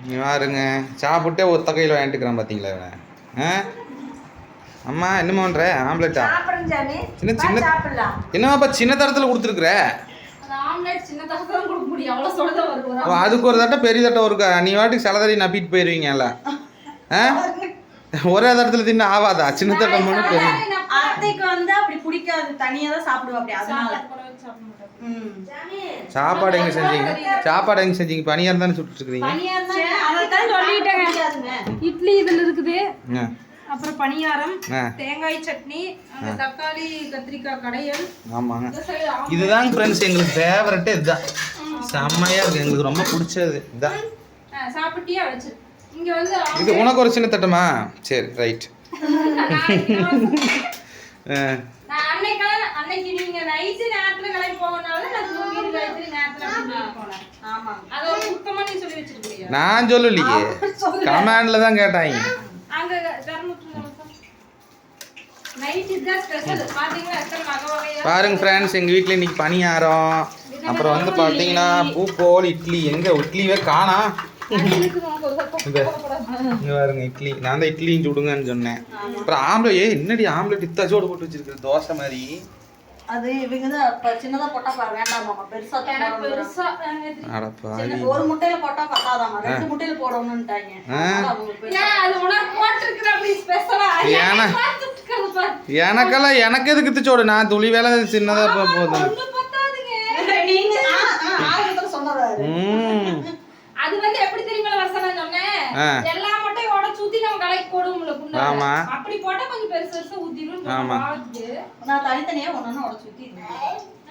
நீ யாருங்க சாப்பிட்டே ஒத்த கையில் வாங்கிட்டுக்கிறான் பார்த்தீங்களா இவன்? ஆ? அம்மா என்ன பண்ணுற ஆம்லெட்டா? சின்ன சின்ன என்னப்பா சின்ன தரத்தில் கொடுத்துருக்குற? அதுக்கு ஒரு தட்டை பெரிய தட்டை இருக்கா நீ வாட்டுக்கு சில தடி நப்பிட்டு போயிடுவீங்கல்ல ஆ? ஒரே தட்டத்தில் தின்னு ஆவாதா? சின்ன தட்டம் பண்ணு பெரிய அத்தைக்கு வந்து அப்படி பிடிக்காது. தனியா தான் சாப்பிடுவா அப்படி. அதனால. சாப்பாடு எங்கே செஞ்சீங்க? சாப்பாடு எங்கே செஞ்சீங்க? பனியார் தானே சொல்லிட்டேங்க. பிடிக்காதுங்க. இட்லி இதுல இருக்குது. அப்புறம் பணியாரம் தேங்காய் சட்னி அந்த தக்காளி கத்திரிக்காய் கடையல். ஆமாங்க. இதுதாங்க ஃப்ரெண்ட்ஸ் எங்களுக்கு ஃபேவரட்டே இதுதான். செம்மையாக இருக்குது எங்களுக்கு ரொம்ப பிடிச்சது. இதுதான். சாப்பிட்டியா? வச்சு. இங்க வந்து இது உனக்கு ஒரு சின்ன தட்டமா? சரி ரைட் அன்னைக்கு நீங்க நைட்டு நேரத்துல கிளம்பி போகனால நான் தூங்கிட்டு காய்ச்சி நேரத்துல அப்படி போனேன். ஆமாங்க அது ஒரு சுத்தமா நீ சொல்லி வச்சிருக்கியா நான் சொல்லலையே. கமாண்டில் தான் கேட்டாங்க. அங்க பாருங்க ஃப்ரெண்ட்ஸ் எங்கள் வீட்டில் இன்னைக்கு பணியாரம். அப்புறம் வந்து பார்த்தீங்கன்னா பூக்கோல் இட்லி. எங்கே இட்லியே காணா. இட்லி. நான் தான் இட்லியும் சுடுங்கன்னு சொன்னேன். அப்புறம் ஆம்லெட் ஏ என்னடி ஆம்லெட் சோடு போட்டு வச்சிருக்கிற? தோசை மாதிரி. அது இவங்க தான் இப்போ சின்னதாக போட்டால் வேண்டாமாம்மா பெருசாக எனக்கு பெருசாக ஒரு முட்டையில் போட்டால் பத்தாதாம்மா ரெண்டு முட்டையில் போடணும்ட்டாங்க எனக்கெல்லாம் எனக்கு எதுக்கு திச்சோடு நான் துளி வேலை சின்னதாக போதும் எல்லா முட்டையும் உடச்சு ஊத்தி நம்ம கலக்கி போடுவோம்ல. ஆமா. அப்படி போட்டா கொஞ்சம் பெருசு பெருசா ஊத்திரும் ஆமா. நான் தனித்தனியா ஒண்ணு உடச்சு ஊத்தி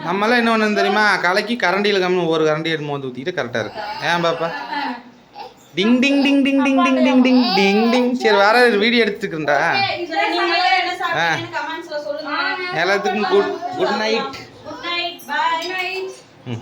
நம்மளாம் என்ன ஒன்று தெரியுமா? கலக்கி கரண்டியில் கம்மி ஒரு கரண்டி எடுத்து மோந்து ஊற்றிட்டு கரெக்டாக இருக்கு. ஏன் பாப்பா? டிங் டிங் டிங் டிங் டிங் டிங் டிங் டிங் டிங் டிங். சரி வேற வீடியோ எடுத்துக்கிறேன்டா சொல்லுங்க. எல்லாத்துக்கும் good good night good night bye night ம்.